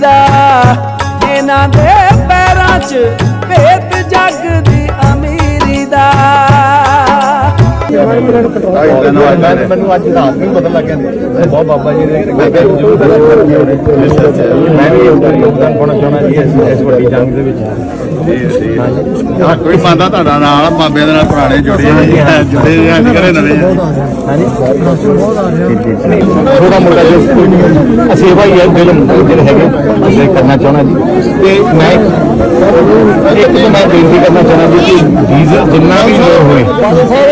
ਦਾ ਇਹਨਾਂ ਦੇ ਪੈਰਾਂ 'ਚ ਭੇਤ ਜੱਗ ਦੀ ਮੈਨੂੰ ਮੈਨੂੰ ਅੱਜ ਰਾਤ ਨੂੰ ਪਤਾ ਲੱਗਿਆ ਬਹੁਤ ਬਾਬਾ ਜੀ ਦੇ ਮੈਂ ਵੀ ਉਹਦਾ ਯੋਗਦਾਨ ਪਾਉਣਾ ਚਾਹੁੰਦਾ ਜੀ। ਇਸ ਇਸ ਵੱਡੀ ਜੰਗ ਦੇ ਵਿੱਚ। ਹਾਂ ਕੋਈ ਬੰਦਾ ਤੁਹਾਡਾ ਨਾਲ ਬਾਬੇ ਦੇ ਨਾਲ ਪੁਰਾਣੇ ਜੁੜੇ ਆ ਜੁੜੇ ਆ ਅੱਜ ਕਰੇ ਨਵੇਂ ਆ। ਥੋੜਾ ਮੋਟਾ ਜਿਹਾ ਸੇਵਾ ਹੀ। ਹੈ ਦਿਲ ਜਿਹੜੇ ਹੈਗੇ ਇਹ ਕਰਨਾ ਚਾਹੁੰਦਾ ਜੀ। ਤੇ ਮੈਂ एक तो मैं बेनती करना चाहना भी कि डीजल जितना भी लोग हुए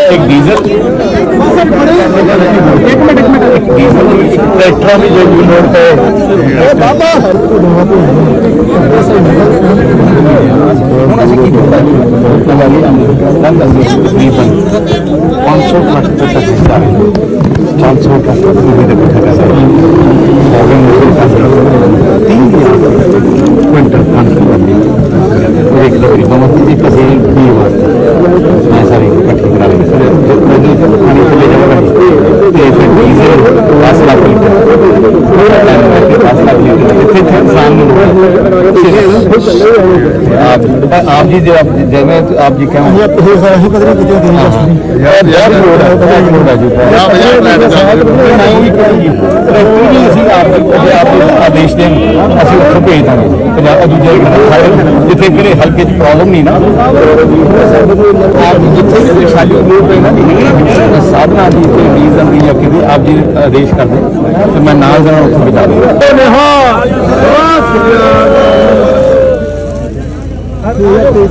एक डीजल एक मिनट एक मिनट एक डीजल पेट्रोल जो लोड है पाँच सौ लाख तक हिस्सा है पाँच सौ लाख तक ਲੋਕੀ ਬਹੁਤ ਜੀ ਕਿਸੇ ਵੀ ਵਾਸਤੇ ਮੈਂ ਸਾਰੀ ਇਕੱਠੀ ਕਰਾ ਲਈ ਸਰ ਉਹਦੀ ਪਾਣੀ ਤੋਂ ਲੈ ਜਾਵਾਂਗਾ ਤੇ ਫਿਰ ਡੀਜ਼ਲ 10 ਲੱਖ ਲੀਟਰ। ਕਰਕੇ 10 ਲੱਖ ਲੀਟਰ ਇੱਥੇ ਇੱਥੇ ਇਨਸਾਨ ਨੂੰ ਆਪ ਆਪ ਜੀ ਜੇ ਆਪ ਜਿਵੇਂ ਆਪ ਜੀ ਕਹਿੰਦੇ ਆਪ ਇਹ ਸਾਰਾ ਹੀ ਕਦਰ ਕਿਤੇ ਦੇਣਾ ਯਾਰ ਯਾਰ ਰੋਡ ਹੈ। ਤਾਂ ਰੋਡ ਹੈ ਜੀ। ਯਾਰ ਯਾਰ ਮੈਂ ਤਾਂ ਸਾਰਾ ਨਹੀਂ ਕਰੀ ਜੀ ਅਸੀਂ ਆਪ ਆਦੇਸ਼ ਦੇਣ ਅਸੀਂ ਉੱਥੇ ਭੇਜ ਦਾਂਗੇ। ਪੰਜਾਬ ਦੂਜੇ ਸਾਰੇ ਜਿੱਥੇ ਕਿਹੜੇ ਹਲਕੇ 'ਚ ਪ੍ਰੋਬਲਮ ਨਹੀਂ ਨਾ ਆਪ ਜਿੱਥੇ ਕਿਤੇ ਸਾਡੀ ਲੋੜ ਪਈ ਨਾ ਸਾਧਨਾ ਦੀ ਤੇ ਰੀਜ਼ਨ ਦੀ ਜਾਂ ਕਿਤੇ ਆਪ ਜੀ ਆਦੇਸ਼ ਕਰਦੇ ਤੇ ਮੈਂ ਨਾਲ ਦੇ ਨਾਲ ਉੱਥੇ ਪਹੁੰਚਾ ਦੂੰਗਾ